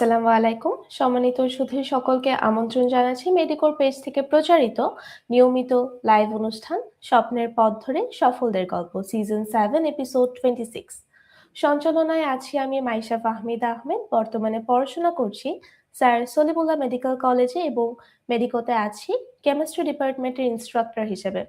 আসসালামু আলাইকুম। সম্মানিত সুধী সকলকে আমন্ত্রণ জানাচ্ছি মেডিকোর পেজ থেকে প্রচারিত নিয়মিত লাইভ অনুষ্ঠান স্বপ্নের পথ ধরে সফলদের গল্প, সিজন সেভেন, এপিসোড 26 সঞ্চালনায় আছি আমি মাইশা ফাহমিদা আহমেদ। বর্তমানে পড়াশোনা করছি স্যার সলিমুল্লাহ মেডিকেল কলেজে এবং মেডিকোতে আছি। কেমিস্ট্রি ডিপার্টমেন্টের ইনস্ট্রাক্টর হিসেবে।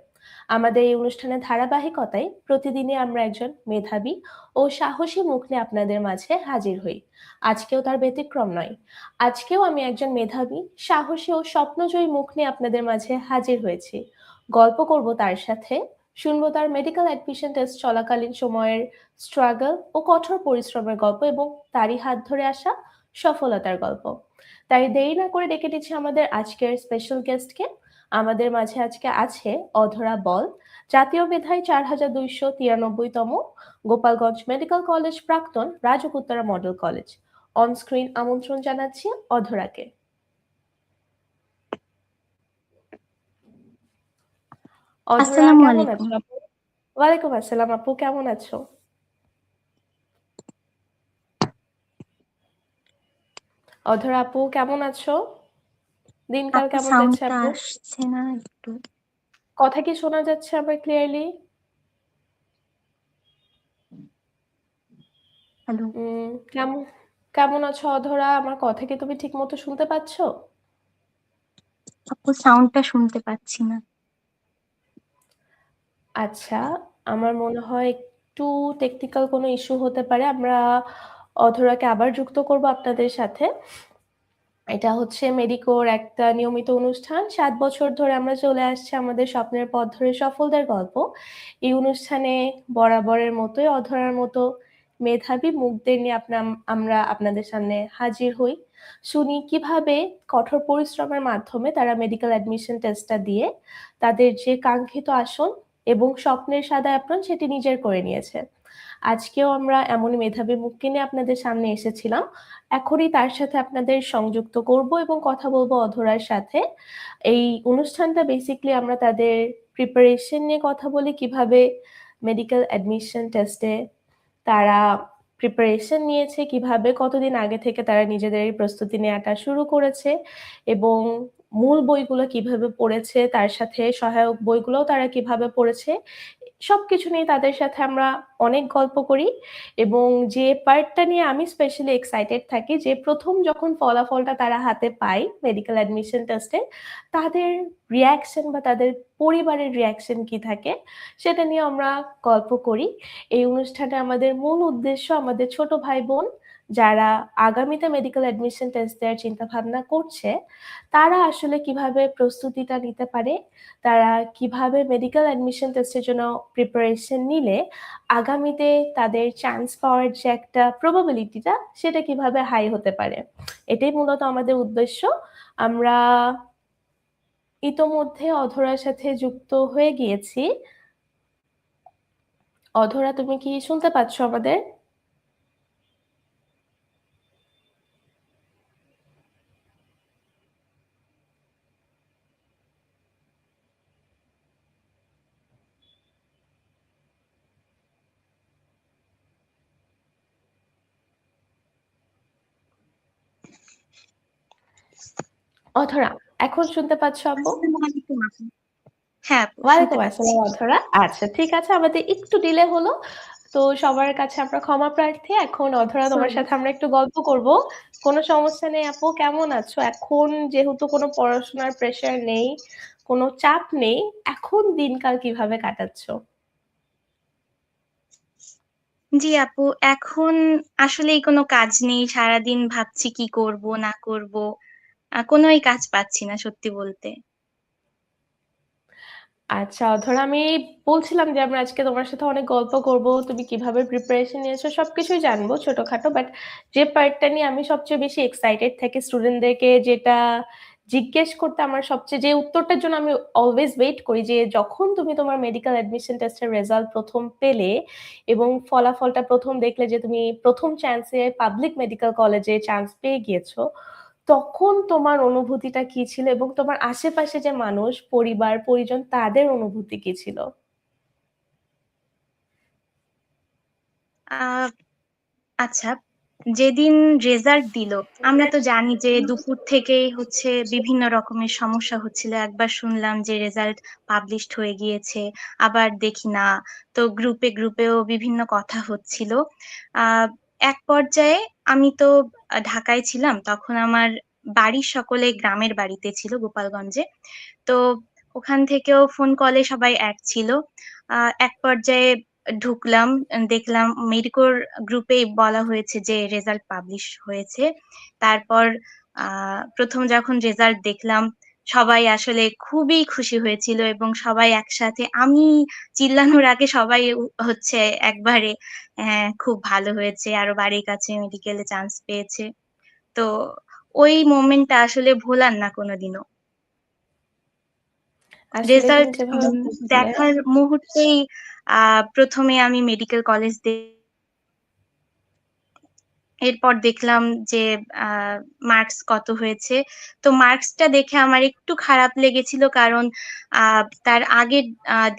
আমাদের এই অনুষ্ঠানের ধারাবাহিকতায় প্রতিদিনই আমরা একজন মেধাবী ও সাহসী মুখ নিয়ে আপনাদের মাঝে হাজির হই। আজকেও তার ব্যতিক্রম নয়। আজকেও আমি একজন মেধাবী, সাহসী ও স্বপ্নজয়ী মুখ নিয়ে আপনাদের মাঝে হাজির হয়েছি। গল্প করব তার সাথে, শুনব তার মেডিকেল অ্যাডমিশন টেস্ট চলাকালীন সময়ের স্ট্রাগল ও কঠোর পরিশ্রমের গল্প এবং তারই হাত ধরে আসা সফলতার গল্প। তাই দেরি না করে ডেকে দিচ্ছি আমাদের আজকের স্পেশাল গেস্টকে আমাদের মাঝে আজকে আছে অধরা বল জাতীয় মেধায় চার হাজার দুইশো তিরানব্বইতম গোপালগঞ্জ মেডিকেল কলেজ প্রাক্তন রাজকুত্তরা মডেল কলেজ। অন স্ক্রিন আমন্ত্রণ জানাচ্ছি অধরাকে। ওয়ালাইকুম আসসালাম আপু কেমন আছো? অধরা আপু কেমন আছো? দিনকাল কেমন যাচ্ছে আপু আসছে না একটু। কথা কি শোনা যাচ্ছে আমার ক্লিয়ারলি হ্যালো কেমন কেমন আছো অধরা? আমার কথা কি তুমি ঠিক মতো শুনতে পাচ্ছ? আপু সাউন্ডটা শুনতে পাচ্ছি না। আচ্ছা আমার মনে হয় একটু টেকনিক্যাল কোনো ইস্যু হতে পারে। আমরা অধরাকে আবার যুক্ত করব আপনাদের সাথে। এটা হচ্ছে মেডিকোর একটা নিয়মিত অনুষ্ঠান। সাত বছর ধরে আমরা চলে আসছি আমাদের স্বপ্নের পথ ধরে সফলদের গল্প। এই অনুষ্ঠানে বরাবরের মতোই, অধরার মতো মেধাবী মুখদের নিয়ে আপনার আমরা আপনাদের সামনে হাজির হই। শুনি কীভাবে কঠোর পরিশ্রমের মাধ্যমে তারা মেডিকেল অ্যাডমিশন টেস্টটা দিয়ে তাদের যে কাঙ্ক্ষিত আসন এবং স্বপ্নের সাদা অ্যাপ্রন সেটি নিজের করে নিয়েছে। আজকেও আমরা এমনই মেধাবী মুখকে নিয়ে আপনাদের সামনে এসেছিলাম। এখনই তার সাথে আপনাদের সংযুক্ত করব এবং কথা বলব অধরার সাথে। এই অনুষ্ঠানটা বেসিকলি আমরা তাদের প্রিপারেশন নিয়ে কথা বলি, কীভাবে মেডিকেল অ্যাডমিশন টেস্টে তারা প্রিপারেশন নিয়েছে, কীভাবে কতদিন আগে থেকে তারা নিজেদের এই প্রস্তুতি নেওয়াটা শুরু করেছে এবং মূল বইগুলো কীভাবে পড়েছে, তার সাথে সহায়ক বইগুলোও তারা কীভাবে পড়েছে সবকিছু নিয়ে তাদের সাথে আমরা অনেক গল্প করি এবং যে পার্টটা নিয়ে আমি স্পেশালি এক্সাইটেড থাকি, যে প্রথম যখন ফলাফলটা তারা হাতে পায় মেডিকেল অ্যাডমিশন টেস্টে তাদের রিয়াকশন বা তাদের পরিবারের রিয়াকশন কি থাকে সেটা নিয়ে আমরা গল্প করি। এই অনুষ্ঠানে আমাদের মূল উদ্দেশ্য আমাদের ছোট ভাই বোন যারা আগামীতে মেডিকেল অ্যাডমিশন টেস্ট দেওয়ার চিন্তা ভাবনা করছে, তারা আসলে কীভাবে প্রস্তুতিটা নিতে পারে, তারা কীভাবে মেডিকেল অ্যাডমিশন টেস্টের জন্য প্রিপারেশন নিলে আগামীতে তাদের চান্স পাওয়ার যে একটা প্রবাবিলিটিটা সেটা কীভাবে হাই হতে পারে। এটাই মূলত আমাদের উদ্দেশ্য। আমরা ইতোমধ্যে অধরার সাথে যুক্ত হয়ে গিয়েছি। অধরা, তুমি কি শুনতে পাচ্ছ আমাদের? অধরা এখন শুনতে পাচ্ছ আপু হ্যাঁ ওয়ালাইকুম আসসালাম অধরা। আচ্ছা ঠিক আছে আমাদের একটু ডিলে হলো তো সবার কাছে আমরা ক্ষমা প্রার্থী। এখন অধরা তোমার সাথে আমরা একটু গল্প করব। কোনো সমস্যা নেই আপু কেমন আছো? এখন যেহেতু কোনো পড়াশোনার প্রেশার নেই কোনো চাপ নেই এখন দিনকাল কীভাবে কাটাচ্ছ? জি আপু এখন আসলেই কোনো কাজ নেই সারাদিন ভাবছি কি করব না করব। কোনোই কাজ পাচ্ছি না সত্যি বলতে। আচ্ছা ধরো আমি বলছিলাম যে আমরা আজকে তোমার সাথে অনেক গল্প করব। তুমি কীভাবে প্রিপারেশন নিয়েছো সবকিছুই জানব ছোটখাটো বাট যে পার্টটা নিয়ে আমি সবচেয়ে বেশি এক্সাইটেড থাকি স্টুডেন্টদেরকে যেটা জিজ্ঞেস করতে আমার সবচেয়ে, যে উত্তরটার জন্য আমি অলওয়েজ ওয়েট করি যে যখন তুমি তোমার মেডিকেল অ্যাডমিশন টেস্টের রেজাল্ট প্রথম পেলে এবং ফলাফলটা প্রথম দেখলে যে তুমি প্রথম চান্সে পাবলিক মেডিকেল কলেজে চান্স পেয়ে গিয়েছো তখন তোমার অনুভূতিটা কি ছিল এবং তোমার আশেপাশে যে মানুষ, পরিবার, পরিজন, তাদের অনুভূতি কি ছিল? আচ্ছা যেদিন রেজাল্ট দিল, আমরা তো জানি যে দুপুর থেকেই হচ্ছে বিভিন্ন রকমের সমস্যা হচ্ছিল। একবার শুনলাম যে রেজাল্ট পাবলিশড হয়ে গিয়েছে, আবার দেখি না। তো গ্রুপে গ্রুপেও বিভিন্ন কথা হচ্ছিল। এক পর্যায়ে আমি তো ঢাকায় ছিলাম, তখন আমার বাড়ির সকলে গ্রামের বাড়িতে ছিল গোপালগঞ্জে। তো ওখান থেকেও ফোন কলে সবাই এক ছিল। এক পর্যায়ে ঢুকলাম, দেখলাম মেডিকোর গ্রুপে বলা হয়েছে যে রেজাল্ট পাবলিশ হয়েছে। তারপর প্রথম যখন রেজাল্ট দেখলাম সবাই আসলে খুবই খুশি হয়েছিল এবং সবাই একসাথে আমি চিল্লানোর আগে সবাই হচ্ছে একবারে হ্যাঁ খুব ভালো হয়েছে। আরও বাড়ির কাছে মেডিকেলে চান্স পেয়েছে। তো ওই মোমেন্টটা আসলে ভোলার না কোনোদিনও। রেজাল্ট দেখার মুহূর্তেই আহ প্রথমে আমি মেডিকেল কলেজ এরপর দেখলাম যে মার্কস কত হয়েছে। তো মার্কসটা দেখে আমার একটু খারাপ লেগেছিল কারণ তার আগের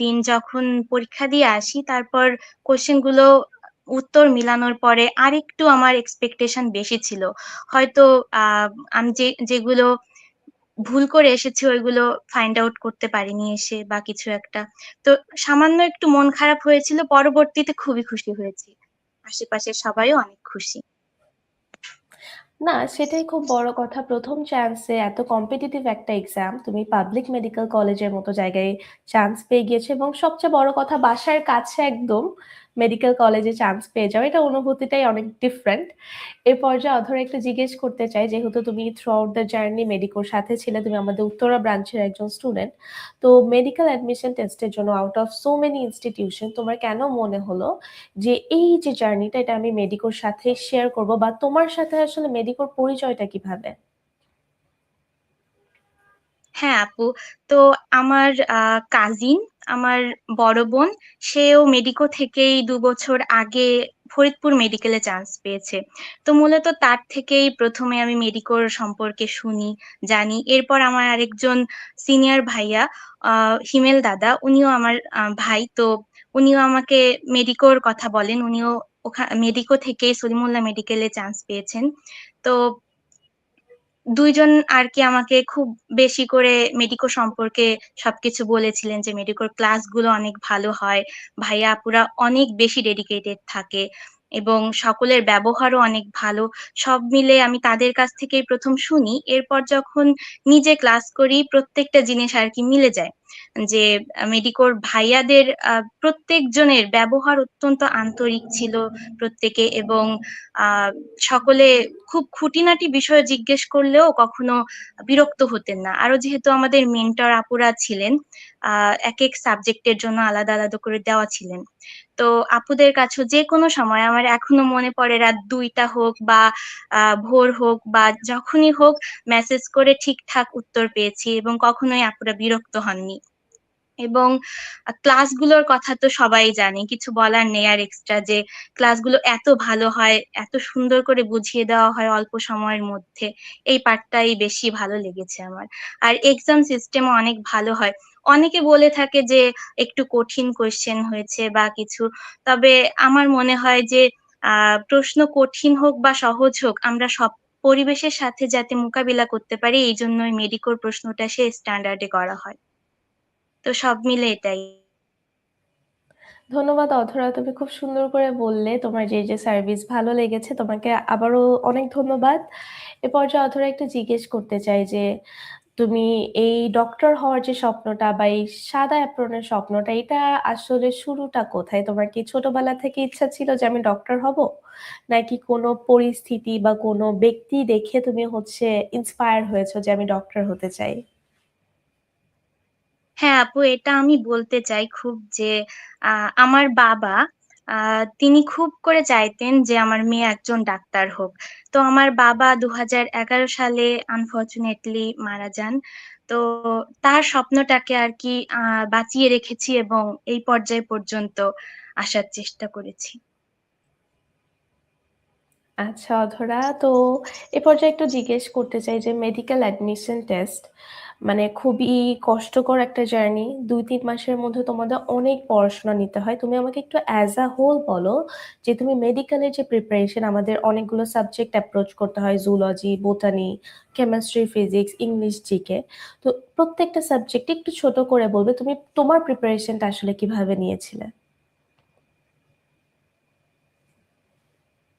দিন যখন পরীক্ষা দিয়ে আসি, তারপর কোশ্চেনগুলো উত্তর মিলানোর পরে আরেকটু আমার এক্সপেকটেশন বেশি ছিল। হয়তো আমি যে, যেগুলো ভুল করে এসেছি, ওইগুলো ফাইন্ড আউট করতে পারিনি এসে বা কিছু একটা। তো সামান্য একটু মন খারাপ হয়েছিল, পরবর্তীতে খুবই খুশি হয়েছি। আশেপাশের সবাইও অনেক খুশি। না, সেটাই খুব বড় কথা। প্রথম চান্সে এত কম্পিটিটিভ একটা এক্সাম তুমি পাবলিক মেডিকেল কলেজের মতো জায়গায় চান্স পেয়ে গিয়েছো এবং সবচেয়ে বড় কথা বাসার কাছে একদম মেডিকেল কলেজে চান্স পেয়ে যাও। এটা অনুভূতিটাই অনেক ডিফারেন্ট এর পর্যায়ে অধর একটু জিজ্ঞেস করতে চাই, যেহেতু তুমি থ্রু আউট দ্য জার্নি মেডিকোর সাথে ছিলে, তুমি আমাদের উত্তরা ব্রাঞ্চের একজন স্টুডেন্ট তো মেডিকেল অ্যাডমিশন টেস্টের জন্য out of so many institution তোমার কেন মনে হলো যে এই যে জার্নিটা এটা আমি মেডিকোর সাথে শেয়ার করব বা তোমার সাথে আসলে মেডিকোর পরিচয়টা কীভাবে? হ্যাঁ আপু। তো আমার কাজিন আমার বড় বোন, সেও মেডিকো থেকেই দু বছর আগে ফরিদপুর মেডিকেলে চান্স পেয়েছে। তো মূলত তার থেকেই প্রথমে আমি মেডিকোর সম্পর্কে শুনি, জানি। এরপর আমার আরেকজন সিনিয়র ভাইয়া হিমেল দাদা, উনিও আমার ভাই। তো উনিও আমাকে মেডিকোর কথা বলেন। উনিও ওখানে মেডিকো থেকে সলিমুল্লাহ মেডিকেলে চান্স পেয়েছেন। তো দুইজন আর কি আমাকে খুব বেশি করে মেডিকো সম্পর্কে সবকিছু বলেছিলেন যে মেডিকোর ক্লাসগুলো অনেক ভালো হয়। ভাইয়া আপুরা অনেক বেশি ডেডিকেটেড থাকে। এবং সকলের ব্যবহারও অনেক ভালো। সব মিলে আমি তাদের কাছ থেকেই প্রথম শুনি, এরপর যখন নিজে ক্লাস করি, প্রত্যেকটা জিনিস আর কি মিলে যায়। যে মেডিকোর ভাইয়াদের প্রত্যেকজনের ব্যবহার অত্যন্ত আন্তরিক ছিল প্রত্যেকে এবং সকলে খুব খুঁটিনাটি বিষয় জিজ্ঞেস করলেও কখনো বিরক্ত হতেন না। আরও যেহেতু আমাদের মেন্টর আপুরা ছিলেন এক এক সাবজেক্টের জন্য আলাদা আলাদা করে দেওয়া ছিলেন। তো আপুদের কাছে যে কোনো সময় আমার এখনও মনে পড়ে রাত দুইটা হোক বা ভোর হোক বা যখনই হোক মেসেজ করে ঠিকঠাক উত্তর পেয়েছি এবং কখনোই আপুরা বিরক্ত হননি। এবং ক্লাসগুলোর কথা তো সবাই জানে, কিছু বলার নেই আর এক্সট্রা যে ক্লাসগুলো এত ভালো হয়, এত সুন্দর করে বুঝিয়ে দেওয়া হয় অল্প সময়ের মধ্যে, এই পার্টটাই বেশি ভালো লেগেছে আমার। আর এক্সাম সিস্টেমও অনেক ভালো হয়। অনেকে বলে থাকে যে একটু কঠিন কোয়েশ্চেন হয়েছে বা কিছু। তবে আমার মনে হয় যে প্রশ্ন কঠিন হোক বা সহজ হোক, আমরা সব পরিবেশের সাথে যাতে মোকাবিলা করতে পারি, এই জন্যই মেডিকোর প্রশ্নটা সে স্ট্যান্ডার্ডে করা হয়। তো সব মিলে এটাই। ধন্যবাদ অধরা, তুমি খুব সুন্দর করে বললে তোমার যে যে সার্ভিস ভালো লেগেছে, তোমাকে আবারও অনেক ধন্যবাদ। এ পর্যায়ে অধরা একটু জিজ্ঞেস করতে চাই যে তুমি এই ডক্টর হওয়ার যে স্বপ্নটা বা এই সাদা অ্যাপ্রনের স্বপ্নটা, এটা আসলে শুরুটা কোথায়? তোমার কি ছোটবেলা থেকে ইচ্ছা ছিল যে আমি ডক্টর হব? নাকি কোনো পরিস্থিতি বা কোনো ব্যক্তি দেখে তুমি হচ্ছে ইন্সপায়ার হয়েছো যে আমি ডক্টর হতে চাই? হ্যাঁ আপু, এটা আমি বলতে চাই খুব যে আমার বাবা তিনি খুব করে চাইতেন যে আমার মেয়ে একজন ডাক্তার হোক। তো আমার বাবা দুহাজার এগারো সালে আনফর্চুনেটলি মারা যান। তো তার স্বপ্নটাকে আর কি বাঁচিয়ে রেখেছি এবং এই পর্যায় পর্যন্ত আসার চেষ্টা করেছি। আচ্ছা অধরা, তো এ পর্যায়ে একটু জিজ্ঞেস করতে চাই যে মেডিকেল অ্যাডমিশন টেস্ট মানে খুবই কষ্টকর একটা জার্নি। ২-৩ মাসের মধ্যে তোমাদের অনেক পড়াশোনা নিতে হয়। তুমি আমাকে একটু অ্যাজ আ হোল বলো যে তুমি মেডিকেলের যে প্রিপারেশন আমাদের অনেকগুলো সাবজেক্ট অ্যাপ্রোচ করতে হয় zoology, botany, chemistry, physics, English, GK. তো প্রত্যেকটা সাবজেক্ট একটু ছোট করে বলবে তুমি তোমার প্রিপারেশনটা আসলে কীভাবে নিয়েছিলে?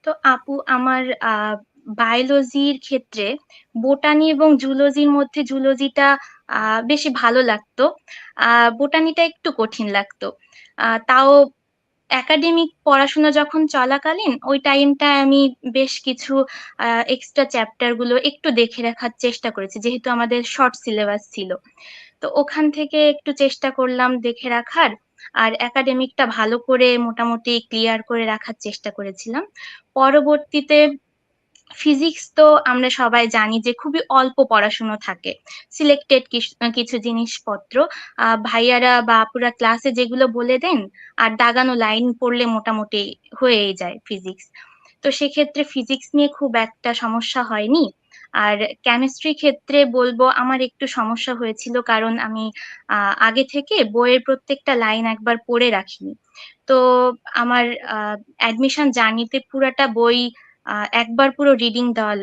তো আপু আমার বায়োলজির ক্ষেত্রে বোটানি এবং জুলজির মধ্যে জুলজিটা বেশি ভালো লাগতো। বোটানিটা একটু কঠিন লাগতো। তাও একাডেমিক পড়াশোনা যখন চলাকালীন, ওই টাইমটায় আমি বেশ কিছু এক্সট্রা চ্যাপ্টারগুলো একটু দেখে রাখার চেষ্টা করেছি। যেহেতু আমাদের শর্ট সিলেবাস ছিল। তো ওখান থেকে একটু চেষ্টা করলাম দেখে রাখার। আর একাডেমিকটা ভালো করে মোটামুটি ক্লিয়ার করে রাখার চেষ্টা করেছিলাম। পরবর্তীতে ফিজিক্স তো আমরা সবাই জানি যে খুবই অল্প পড়াশুনো থাকে। সিলেক্টেড কিছু জিনিসপত্র ভাইয়ারা বা আপুরা ক্লাসে যেগুলো বলে দেন, আর দাগানো লাইন পড়লে মোটামুটি হয়েই যায় ফিজিক্স। তো সেক্ষেত্রে ফিজিক্স নিয়ে খুব একটা সমস্যা হয়নি। আর কেমিস্ট্রি ক্ষেত্রে বলব, আমার একটু সমস্যা হয়েছিল কারণ আমি আগে থেকে বইয়ের প্রত্যেকটা লাইন একবার পড়ে রাখিনি। তো আমার অ্যাডমিশন জার্নিতে পুরাটা বই একবার পুরো রিডিং দেওয়া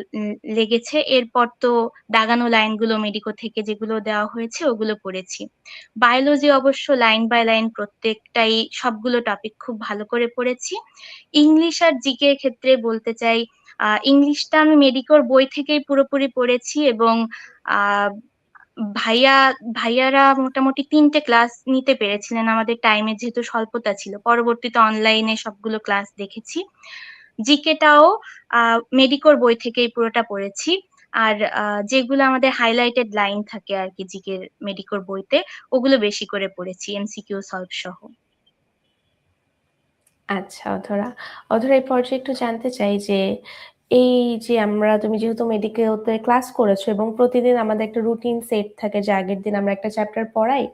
লেগেছে। এরপর তো দাগানো লাইনগুলো মেডিকো থেকে যেগুলো দেওয়া হয়েছে ওগুলো পড়েছি। বায়োলজি অবশ্য লাইন বাই লাইন প্রত্যেকটাই সবগুলো টপিক খুব ভালো করে পড়েছি। ইংলিশ আর জিকে ক্ষেত্রে বলতে চাই ইংলিশটা আমি মেডিকোর বই থেকেই পুরোপুরি পড়েছি এবং ভাইয়া, ভাইয়ারা মোটামুটি তিনটে ক্লাস নিতে পেরেছিলেন আমাদের টাইমের যেহেতু স্বল্পতা ছিল। পরবর্তীতে অনলাইনে সবগুলো ক্লাস দেখেছি। জিকেটাও মেডিকোর বই থেকেই পুরোটা পড়েছি। আর যেগুলো আমাদের হাইলাইটেড লাইন থাকে আর কি জিকের মেডিকোর বইতে, ওগুলো বেশি করে পড়েছি এমসিকিউ সলভ সহ। আচ্ছা অধরা। অধরা, এই পর্যায়ে একটু জানতে চাই যে এই যে আমরা তুমি যেহেতু মেডিকেলতে ক্লাস করেছ এবং প্রতিদিন আমাদের একটা রুটিন সেট থাকে যে আগের দিন আমরা একটা চ্যাপ্টার পড়াই,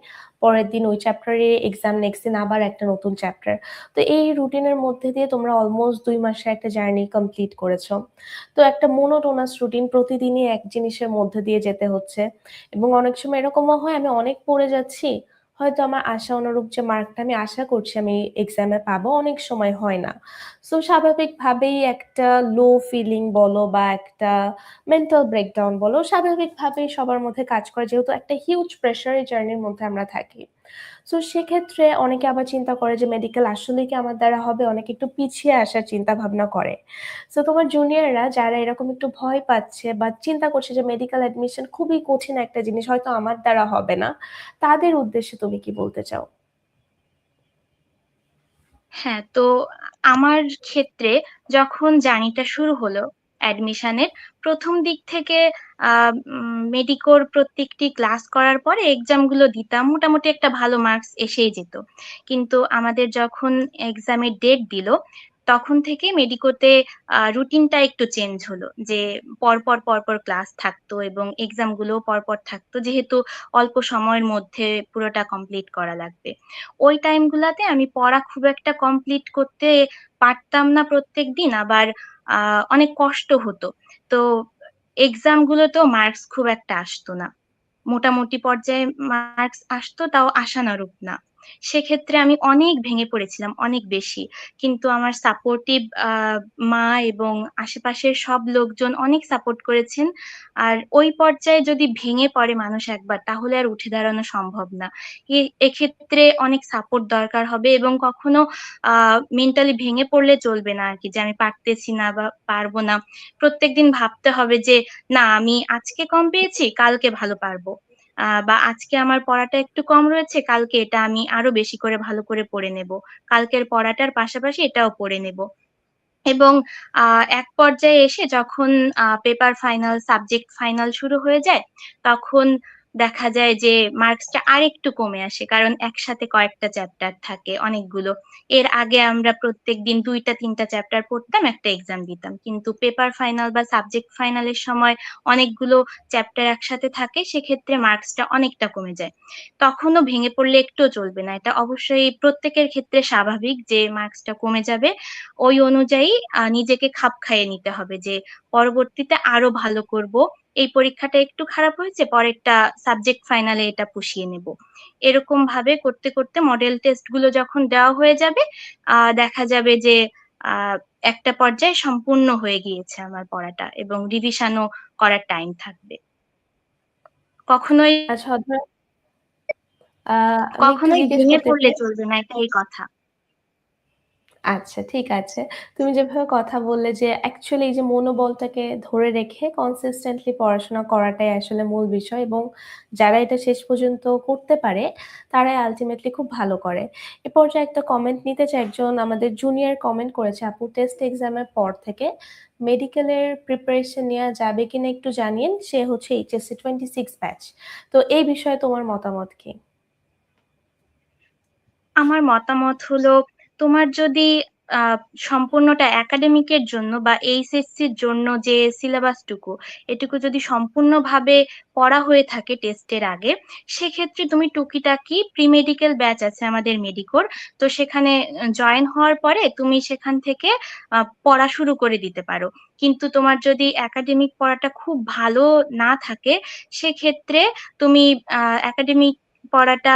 পরের দিন ওই চ্যাপ্টারে এক্সাম, নেক্সট দিন আবার একটা নতুন চ্যাপ্টার। তো এই রুটিনের মধ্যে দিয়ে তোমরা অলমোস্ট দুই মাসে একটা জার্নি কমপ্লিট করেছ। তো একটা মোনোটোনাস রুটিন প্রতিদিনই এক জিনিসের মধ্যে দিয়ে যেতে হচ্ছে এবং অনেক সময় এরকমও হয় আমি অনেক পড়ে যাচ্ছি, হয়তো আমার আশা অনুরূপ যে মার্কটা আমি আশা করছি আমি এক্সামে পাবো, অনেক সময় হয় না। সো স্বাভাবিকভাবেই একটা লো ফিলিং বলো বা একটা মেন্টাল ব্রেকডাউন বলো, স্বাভাবিকভাবেই সবার মধ্যে কাজ করে যেহেতু একটা হিউজ প্রেশারের জার্নির মধ্যে আমরা থাকি। সো সেক্ষেত্রে অনেকে আবার চিন্তা করে যে মেডিকেল আসলে কি আমার দ্বারা হবে? অনেকে একটু পিছিয়ে আসার চিন্তা ভাবনা করে। সো তোমার জুনিয়ররা যারা এরকম একটু ভয় পাচ্ছে বা চিন্তা করছে যে মেডিকেল অ্যাডমিশন খুবই কঠিন একটা জিনিস হয়তো আমার দ্বারা হবে না। তাদের উদ্দেশ্যে তুমি কি বলতে চাও? হ্যাঁ, তো আমার ক্ষেত্রে যখন জার্নিটা শুরু হলো অ্যাডমিশনের, প্রথম দিক থেকে মেডিকোর প্রত্যেকটি ক্লাস করার পরে এক্সামগুলো দিতাম। মোটামুটি একটা ভালো মার্কস এসেই যেত। কিন্তু আমাদের যখন এক্সামের ডেট দিল, তখন থেকে মেডিকোতে রুটিনটা একটু চেঞ্জ হলো। যে পরপর, পরপর ক্লাস থাকতো এবং এক্সাম এক্সামগুলোও পরপর থাকতো। যেহেতু অল্প সময়ের মধ্যে পুরোটা কমপ্লিট করা লাগবে। ওই টাইমগুলাতে আমি পড়া খুব একটা কমপ্লিট করতে পারতাম না প্রত্যেকদিন। আবার আ অনেক কষ্ট হতো। তো এক্সাম এক্সামগুলোতেও মার্কস খুব একটা আসতো না। মোটামুটি পর্যায়ে মার্কস আসতো তাও আশানুরূপ না। সেক্ষেত্রে আমি অনেক ভেঙে পড়েছিলাম, অনেক বেশি। কিন্তু আমার সাপোর্টিভ মা এবং আশেপাশের সব লোকজন অনেক সাপোর্ট করেছেন। আর ওই পর্যায়ে যদি ভেঙে পড়ে মানুষ একবার তাহলে আর উঠে দাঁড়ানো সম্ভব না। এক্ষেত্রে অনেক সাপোর্ট দরকার হবে এবং কখনো মেন্টালি ভেঙে পড়লে চলবে না আর কি যে আমি পারতেছি না বা পারব না। প্রত্যেকদিন ভাবতে হবে যে, "না আমি আজকে কম পেয়েছি, কালকে ভালো পারব।" বা আজকে আমার পড়াটা একটু কম রয়েছে, কালকে এটা আমি আরও বেশি করে ভালো করে পড়ে নেব। কালকের পড়াটার পাশাপাশি এটাও পড়ে নেব। এবং এক পর্যায়ে এসে যখন পেপার ফাইনাল, সাবজেক্ট ফাইনাল শুরু হয়ে যায়, তখন দেখা যায় যে মার্কসটা আরেকটু কমে আসে। কারণ একসাথে কয়েকটা চ্যাপ্টার থাকে অনেকগুলো। এর আগে আমরা প্রত্যেকদিন ২ টা ৩ টা চ্যাপ্টার পড়তাম, একটা এক্সাম দিতাম। কিন্তু পেপার ফাইনাল বা সাবজেক্ট ফাইনালের সময় অনেকগুলো চ্যাপ্টার একসাথে থাকে, সেক্ষেত্রে মার্কসটা অনেকটা কমে যায়। তখনও ভেঙে পড়লে একটুও চলবে না। এটা অবশ্যই প্রত্যেকের ক্ষেত্রে স্বাভাবিক যে মার্কসটা কমে যাবে। ওই অনুযায়ী নিজেকে খাপ খাইয়ে নিতে হবে যে পরবর্তীতে আরও ভালো করব। এই পরীক্ষাটা একটু খারাপ হয়েছে পরেরটা সাবজেক্ট ফাইনালে এটা পুষিয়ে নেব। এরকম ভাবে করতে করতে মডেল টেস্টগুলো যখন দেওয়া হয়ে যাবে আহ দেখা যাবে যে আহ একটা পর্যায়ে সম্পূর্ণ হয়ে গিয়েছে আমার পড়াটা এবং রিভিশনও করার টাইম থাকবে। কখনোই আচ্ছা কখনোই ভেঙে পড়লে চলবে না এটাই কথা। আচ্ছা ঠিক আছে। তুমি যেভাবে কথা বললে যে অ্যাকচুয়ালি এই যে মনোবলটাকে ধরে রেখে কনসিস্টেন্টলি পড়াশোনা করাটাই আসলে মূল বিষয় এবং যারা এটা শেষ পর্যন্ত করতে পারে, তারাই আলটিমেটলি খুব ভালো করে। এ পর্যায়ে একটা কমেন্ট নিতে চাই, একজন আমাদের জুনিয়র কমেন্ট করেছে, আপু টেস্ট এক্সামের পর থেকে মেডিকেলের প্রিপারেশন নেওয়া যাবে কিনা একটু জানিয়েন সে হচ্ছে এইচএসসি টোয়েন্টি সিক্স ব্যাচ তো এই বিষয়ে তোমার মতামত কি? আমার মতামত হলো তোমার যদি সম্পূর্ণটা একাডেমিকের জন্য বা এইচএসসির জন্য যে সিলেবাসটুকু এটুকু যদি সম্পূর্ণভাবে পড়া হয়ে থাকে টেস্টের আগে, সেক্ষেত্রে তুমি টুকিটাকি প্রি মেডিকেল ব্যাচ আছে আমাদের মেডিকোর তো সেখানে জয়েন হওয়ার পরে তুমি সেখান থেকে পড়া শুরু করে দিতে পারো। কিন্তু তোমার যদি একাডেমিক পড়াটা খুব ভালো না থাকে, সেক্ষেত্রে তুমি একাডেমিক পড়াটা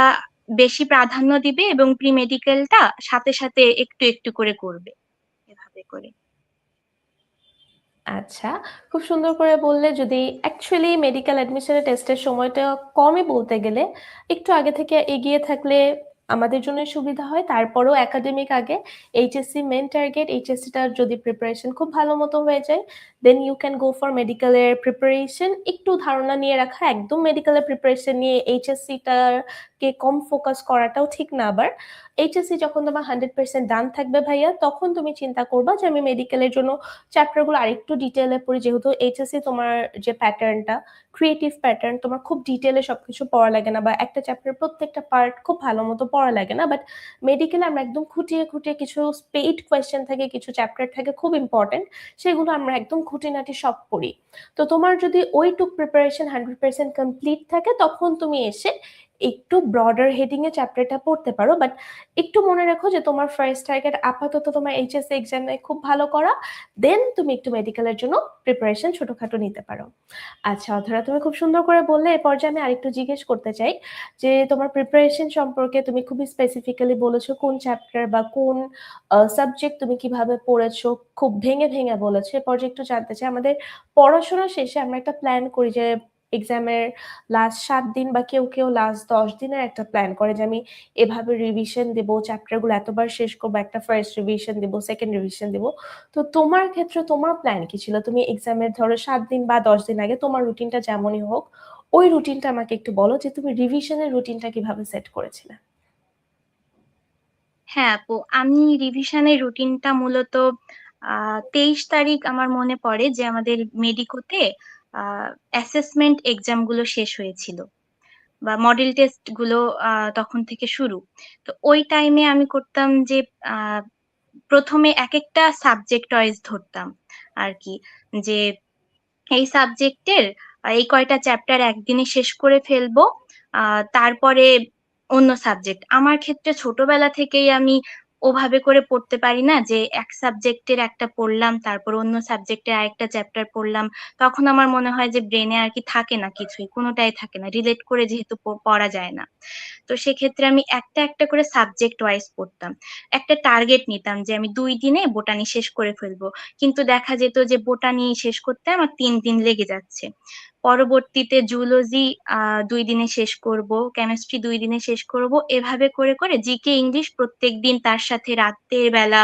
বেশি প্রাধান্য দিবে এবং প্রি মেডিকেলটা সাথে সাথে একটু একটু করে করবে, এভাবে করে। আচ্ছা খুব সুন্দর করে বললে যদি অ্যাকচুয়ালি মেডিকেল অ্যাডমিশনের টেস্টের সময়টা কমই বলতে গেলে একটু আগে থেকে এগিয়ে থাকলে আমাদের জন্য সুবিধা হয়। তারপরেও একাডেমিক আগে এইচএসসি মেন টার্গেট এইচএসসিটার যদি প্রিপারেশন খুব ভালো মতো হয়ে যায় then you can go for মেডিকেলের প্রিপারেশন একটু ধারণা নিয়ে রাখা, একদম মেডিকেলের প্রিপারেশন নিয়ে এইচএসসিটাকে কম ফোকাস করাটাও ঠিক না আবার এইচএসসি যখন তোমার হান্ড্রেড পার্সেন্ট ডান থাকবে ভাইয়া, তখন তুমি চিন্তা করবা যে আমি মেডিকেলের জন্য চ্যাপ্টারগুলো আরেকটু ডিটেলে পড়ি। যেহেতু এইচএসসি তোমার যে প্যাটার্নটা ক্রিয়েটিভ প্যাটার্ন তোমার খুব ডিটেলে সবকিছু পড়া লাগে না, বা একটা চ্যাপ্টার প্রত্যেকটা পার্ট খুব ভালো মতো পড়া লাগে না বাট মেডিকেলে আমরা একদম খুঁটিয়ে খুঁটিয়ে কিছু স্পেড কোয়েশ্চেন থাকে, কিছু চ্যাপ্টার থাকে খুব ইম্পর্টেন্ট সেগুলো আমরা একদম খুঁটিনাটি সব পড়ি। তো তোমার যদি ওইটুক প্রিপারেশন হান্ড্রেড পার্সেন্ট কমপ্লিট থাকে, তখন তুমি এসে একটু ব্রডার হেডিং এ চ্যাপ্টারটা পড়তে পারো বাট একটু মনে রাখো যে তোমার ফার্স্ট টার্গেট আপাতত তোমার এইচএসসি এক্সামে খুব ভালো করা দেন তুমি একটু মেডিকেলের জন্য প্রিপারেশন ছোটখাটো নিতে পারো। আচ্ছা অধরা, তুমি খুব সুন্দর করে বললে, এ পর্যায়ে আমি আরেকটু জিজ্ঞেস করতে চাই যে তোমার প্রিপারেশন সম্পর্কে তুমি খুবই স্পেসিফিক্যালি বলেছ কোন চ্যাপ্টার বা কোন সাবজেক্ট তুমি কীভাবে পড়েছো, খুব ভেঙে ভেঙে বলেছ। এ পর্যায়ে একটু জানতে চাই, আমাদের পড়াশোনা শেষে আমরা একটা প্ল্যান করি যে এক্সামের লাস্ট সাত দিন বা কেউ কেউ লাস্ট দশ দিনের একটা প্ল্যান করে যে আমি এভাবে রিভিশন দেব চ্যাপ্টারগুলো এতবার শেষ করব, একটা ফার্স্ট রিভিশন দেবো সেকেন্ড রিভিশন দেবো। তো তোমার ক্ষেত্রে তোমার প্ল্যান কি ছিল? তুমি এক্সামের ধরো সাত দিন বা দশ দিন আগে তোমার রুটিনটা যেমনই হোক, ওই রুটিনটা আমাকে একটু বলো যে তুমি রিভিশনের রুটিনটা কীভাবে সেট করেছিলে? হ্যাঁ আপু, আমি রিভিশনের রুটিনটা মূলত, আহ, তেইশ তারিখ আমার মনে পড়ে যে আমাদের মেডিকোতে অ্যাসেসমেন্ট এক্সামগুলো শেষ হয়েছিল বা মডেল টেস্টগুলো তখন থেকে শুরু। তো ওই টাইমে আমি করতাম যে প্রথমে এক একটা সাবজেক্ট ওয়াইজ ধরতাম আর কি যে এই সাবজেক্টের এই কয়টা চ্যাপ্টার একদিনে শেষ করে ফেলব তারপরে অন্য সাবজেক্ট আমার ক্ষেত্রে ছোটবেলা থেকেই আমি ওভাবে করে পড়তে পারি না যে এক সাবজেক্টের একটা পড়লাম, তারপর অন্য সাবজেক্টের আরেকটা চ্যাপ্টার পড়লাম, তখন আমার মনে হয় যে ব্রেনে আর কি থাকে না কিছুই, কোনোটাই থাকে না, রিলেট করে যেহেতু পড়া যায় না। তো সেক্ষেত্রে আমি একটা একটা করে সাবজেক্ট ওয়াইজ পড়তাম। একটা টার্গেট নিতাম যে আমি দুই দিনে বোটানি শেষ করে ফেলব, কিন্তু দেখা যেত যে বোটানি শেষ করতে আমার তিন দিন লেগে যাচ্ছে। পরবর্তীতে জুলজি দুই দিনে শেষ করব কেমিস্ট্রি দুই দিনে শেষ করব, এভাবে করে করে জিকে ইংলিশ প্রত্যেক দিন তার সাথে রাতের বেলা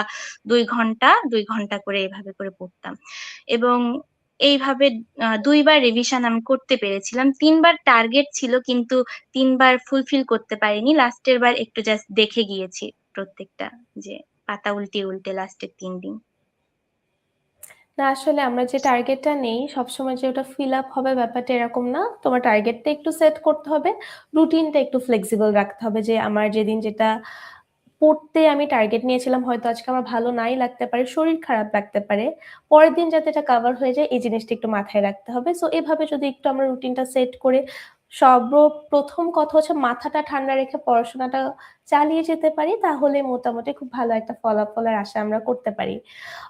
দুই ঘণ্টা দুই ঘণ্টা করে এভাবে করে পড়তাম। এবং এইভাবে দুইবার রিভিশন আমি করতে পেরেছিলাম। তিনবার টার্গেট ছিল কিন্তু তিনবার ফুলফিল করতে পারিনি। লাস্টের বার একটু জাস্ট দেখে গিয়েছি প্রত্যেকটা যে পাতা উল্টে উল্টে লাস্টের তিন দিন। না, আসলে আমরা যে টার্গেটটা নেই, সবসময় যে ওটা ফিল আপ হবে ব্যাপারটা এরকম না। তোমার টার্গেটটা একটু সেট করতে হবে রুটিনটা একটু ফ্লেক্সিবল রাখতে হবে যে আমার যেদিন যেটা পড়তে আমি টার্গেট নিয়েছিলাম, হয়তো আজকে আমার ভালো নাই লাগতে পারে, শরীর খারাপ লাগতে পারে। পরের দিন যাতে এটা কাভার হয়ে যায়, এই জিনিসটা একটু মাথায় রাখতে হবে। সো এভাবে যদি একটু আমরা রুটিনটা সেট করে সর্বপ্রথম কথা হচ্ছে মাথাটা ঠান্ডা রেখে পড়াশোনাটা চালিয়ে যেতে পারি তাহলে মোটামুটি খুব ভালো একটা ফলাফলের আশা আমরা করতে পারি।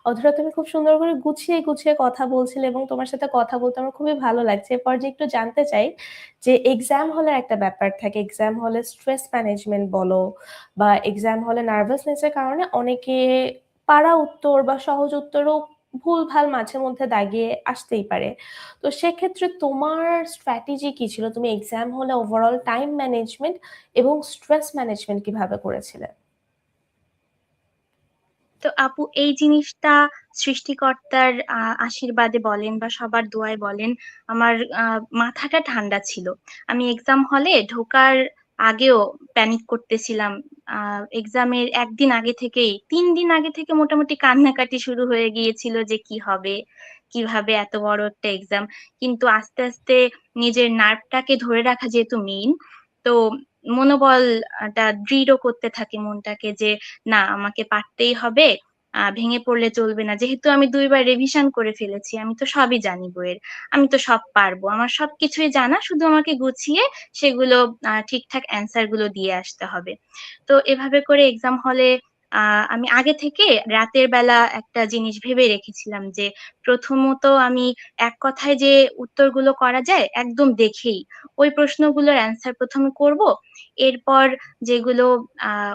অধরা তুমি খুব সুন্দর করে গুছিয়ে, গুছিয়ে কথা বলছিলে এবং তোমার সাথে কথা বলতে আমার খুবই ভালো লাগছে। এরপর যে একটু জানতে চাই যে এক্সাম হলের একটা ব্যাপার থাকে। এক্সাম হলে স্ট্রেস ম্যানেজমেন্ট বলো বা এক্সাম হলে নার্ভাসনেস এর কারণে অনেকে পারা উত্তর বা সহজ উত্তরও ভুলভাল মাঝে মধ্যে দাগিয়ে আসতেই পারে। তো সেক্ষেত্রে তোমার স্ট্র্যাটেজি কি ছিল? তুমি এক্সাম হলে ওভারঅল টাইম ম্যানেজমেন্ট এবং স্ট্রেস ম্যানেজমেন্ট কীভাবে করেছিলে? তো আপু এই জিনিসটা সৃষ্টিকর্তার আশীর্বাদে বলেন বা সবার দোয়ায় বলেন, আমার মাথাটা ঠান্ডা ছিল। আমি এক্সাম হলে ঢোকার আগেও প্যানিক করতেছিলাম। এক্সামের একদিন আগে থেকেই তিন দিন আগে থেকে মোটামুটি কান্নাকাটি শুরু হয়ে গিয়েছিল যে কি হবে? কীভাবে এত বড় একটা এক্সাম। কিন্তু আস্তে, আস্তে নিজের নার্ভটাকে ধরে রাখা যেহেতু মেইন, তো মনোবলটা দৃঢ় করতে থাকে মনটাকে যে না আমাকে পারতেই হবে। ভেঙে পড়লে চলবে না। যেহেতু আমি ২ বার রিভিশন করে ফেলেছি, আমি তো সবই জানি বইয়ের। আমি তো সব পারব। আমার সবকিছুই জানা। শুধু আমাকে গুছিয়ে সেগুলো ঠিকঠাক অ্যান্সারগুলো দিয়ে আসতে হবে। তো এভাবে করে এক্সাম হলে আমি আগে থেকে রাতের বেলা একটা জিনিস ভেবে রেখেছিলাম যে, প্রথমত আমি এক কথায় যে উত্তরগুলো করা যায় একদম দেখেই ওই প্রশ্নগুলোর অ্যান্সার ১ম এ করব। এরপর যেগুলো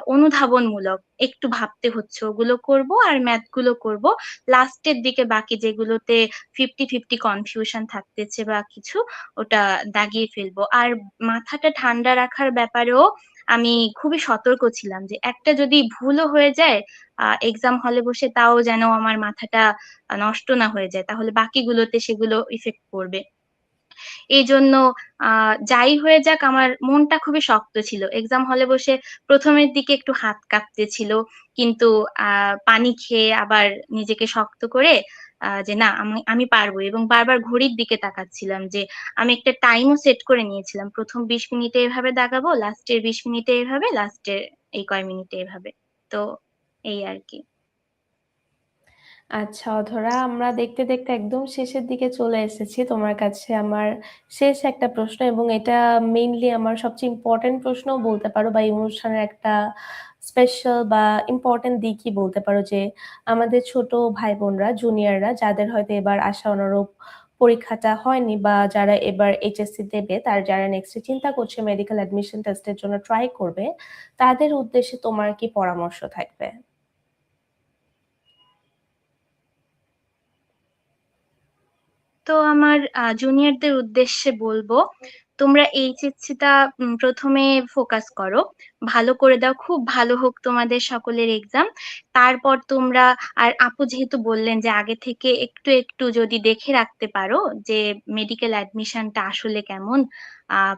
অনুধাবনমূলক একটু ভাবতে হচ্ছে ওগুলো করব আর ম্যাথগুলো করব। লাস্টের দিকে বাকি যেগুলোতে 50-50 কনফিউশন থাকতেছে বা কিছু ওটা দাগিয়ে ফেলব। আর মাথাটা ঠান্ডা রাখার ব্যাপারেও আমি খুবই সতর্ক ছিলাম যে একটা যদি ভুলও হয়ে যায় এক্সাম হলে বসে তাও যেন আমার মাথাটা নষ্ট না হয়ে যায়। তাহলে বাকিগুলোতে সেগুলো ইফেক্ট পড়বে। এইজন্য, আ, যাই হয়ে যাক, আমার মনটা খুবই শক্ত ছিল। এক্সাম হলে বসে প্রথমের দিকে একটু হাত কাঁপতেছিল। কিন্তু পানি খেয়ে আবার নিজেকে শক্ত করে যে না আমি আমি পারব এবং বারবার ঘড়ির দিকে তাকাচ্ছিলাম যে আমি একটা টাইমও সেট করে নিয়েছিলাম। ১ম ২০ মিনিটে এভাবে দাগাবো, লাস্টের ২০ মিনিটে এভাবে, লাস্টের এই কয় মিনিটে এভাবে। তো এই আর কি আচ্ছা অধরা আমরা দেখতে, দেখতে একদম শেষের দিকে চলে এসেছি। তোমার কাছে আমার শেষ একটা প্রশ্ন এবং এটা মেইনলি আমার সবচেয়ে ইম্পোর্টেন্ট প্রশ্নও বলতে পারো বা এই অনুষ্ঠানের একটা স্পেশাল বা ইম্পোর্টেন্ট দিকই বলতে পারো যে আমাদের ছোট ভাই-বোনরা, জুনিয়ররা যাদের হয়তো এবার আশা অনুরূপ পরীক্ষাটা হয়নি বা যারা এবার এইচএসসি দেবে, তার যারা নেক্সট চিন্তা করছে মেডিকেল অ্যাডমিশন টেস্টের জন্য ট্রাই করবে, তাদের উদ্দেশ্যে তোমার কি পরামর্শ থাকবে? তো আমার জুনিয়রদের উদ্দেশ্যে বলব তোমরা এইচএসসি টা উম ১ম এ ফোকাস করো। ভালো করে দাও। খুব ভালো হোক তোমাদের সকলের এক্সাম। তারপর তোমরা আর আপু যেহেতু বললেন যে আগে থেকে একটু, একটু যদি দেখে রাখতে পারো যে মেডিকেল অ্যাডমিশনটা আসলে কেমন?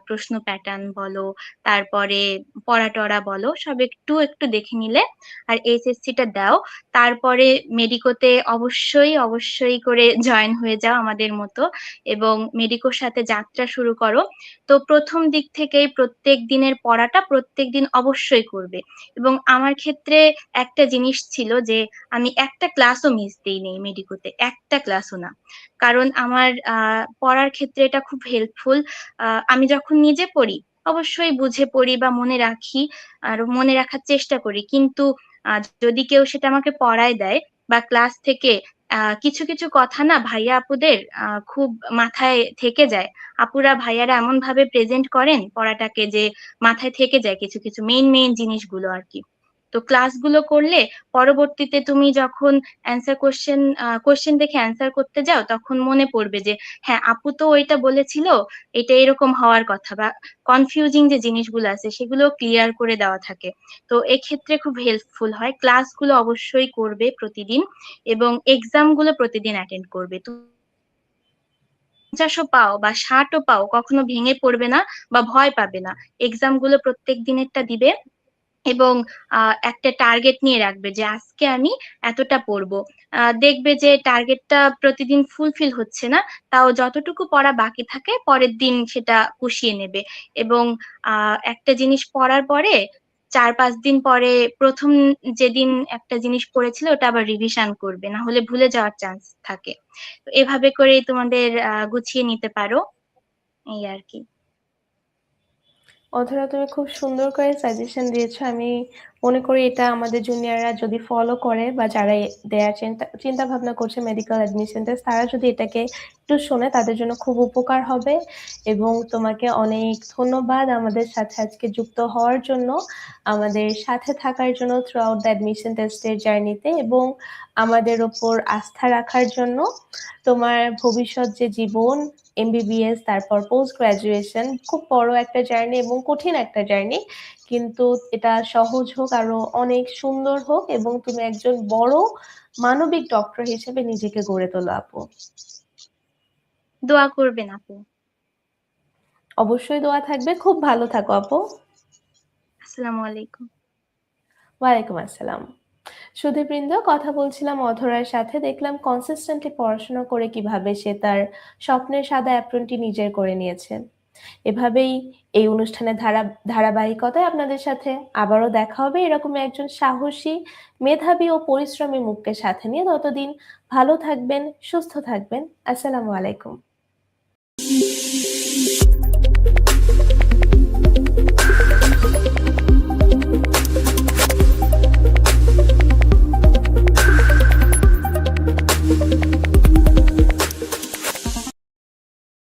প্রশ্ন প্যাটার্ন বলো, তারপরে পড়া-টরা বলো, সব একটু, একটু দেখে নিলে আর এইচএসসি টা দাও। তারপরে মেডিকোতে অবশ্যই, অবশ্যই করে জয়েন হয়ে যাও আমাদের মতো এবং মেডিকোর সাথে যাত্রা শুরু করো। তো প্রথম দিক থেকেই প্রত্যেক দিনের পড়াটা প্রত্যেকদিন অবশ্যই করবে এবং আমার ক্ষেত্রে একটা জিনিস ছিল যে আমি একটা ক্লাসও মিস দিই নেই মেডিকোতে। একটা ক্লাসও না। কারণ আমার পড়ার ক্ষেত্রে এটা খুব হেল্পফুল। আমি যখন নিজে পড়ি, অবশ্যই বুঝে পড়ি বা মনে রাখি আর মনে রাখার চেষ্টা করি। কিন্তু যদি কেউ সেটা আমাকে পড়ায় দেয় বা ক্লাস থেকে কিছু, কিছু কথা না ভাইয়া আপুদের খুব মাথায় থেকে যায়। আপুরা ভাইয়ারা এমন ভাবে প্রেজেন্ট করেন পড়াটাকে যে মাথায় থেকে যায় কিছু, কিছু মেইন, মেইন জিনিসগুলো আরকি। তো ক্লাসগুলো করলে পরবর্তীতে তুমি যখন অ্যান্সার কোয়েশ্চেন আ কোয়েশ্চেন দেখে অ্যান্সার করতে যাও তখন মনে পড়বে যে হ্যাঁ, আপু তো ওইটা বলেছিল, এটা এরকম হওয়ার কথা বা কনফিউজিং যে জিনিসগুলো আছে সেগুলো ক্লিয়ার করে দেওয়া থাকে। তো এক্ষেত্রে খুব হেল্পফুল হয়। ক্লাসগুলো অবশ্যই করবে প্রতিদিন এবং এক্সামগুলো প্রতিদিন অ্যাটেন্ড করবে। তু ৫০ ও পাও বা ষাটও পাও কখনো ভেঙে পড়বে না বা ভয় পাবে না। এক্সামগুলো প্রত্যেক দিনেরটা দিবে এবং একটা টার্গেট নিয়ে রাখবে যে আজকে আমি এতটা পড়ব। দেখবে যে টার্গেটটা প্রতিদিন ফুলফিল হচ্ছে না, তাও যতটুকু পড়া বাকি থাকে পরের দিন সেটা পুষিয়ে নেবে এবং একটা জিনিস পড়ার পরে ৪-৫ দিন পরে প্রথম যেদিন একটা জিনিস পড়েছিল ওটা আবার রিভিশন করবে। না হলে ভুলে যাওয়ার চান্স থাকে। এভাবে করেই তোমাদের গুছিয়ে নিতে পারো। এই আরকি। অধরা তুমি খুব সুন্দর করে সাজেশন দিয়েছ। আমি মনে করি এটা আমাদের জুনিয়ররা যদি ফলো করে বা যারা এ দেয়ার চিন্তা ভাবনা করছে মেডিকেল অ্যাডমিশন টেস্ট তারা যদি এটাকে একটু শোনে তাদের জন্য খুব উপকার হবে এবং তোমাকে অনেক ধন্যবাদ আমাদের সাথে আজকে যুক্ত হওয়ার জন্য, আমাদের সাথে থাকার জন্য থ্রু আউট দ্য অ্যাডমিশন টেস্টের জার্নিতে এবং আমাদের ওপর আস্থা রাখার জন্য। তোমার ভবিষ্যৎ যে জীবন এমবিবিএস তারপর পোস্ট গ্রাজুয়েশন খুব বড় একটা জার্নি এবং কঠিন একটা জার্নি। কিন্তু এটা সহজ হোক, আরও অনেক সুন্দর হোক এবং তুমি একজন বড় মানবিক ডক্টর হিসেবে নিজেকে গড়ে তোলো আপু। দোয়া করবেন আপু। অবশ্যই দোয়া থাকবে। খুব ভালো থাকো আপু। আসসালামু আলাইকুম। ওয়ালাইকুম আসসালাম। সুধীবৃন্দ কথা বলছিলাম অধরার সাথে দেখলাম কনসিস্টেন্টলি পড়াশোনা করে কীভাবে সে তার স্বপ্নের সাদা অ্যাপ্রনটি নিজের করে নিয়েছে। এভাবেই এই অনুষ্ঠানের ধারা ধারাবাহিকতায় আপনাদের সাথে আবারও দেখা হবে এরকম একজন সাহসী, মেধাবী ও পরিশ্রমী মুখকে সাথে নিয়ে। ততদিন ভালো থাকবেন, সুস্থ থাকবেন। আসসালামু আলাইকুম।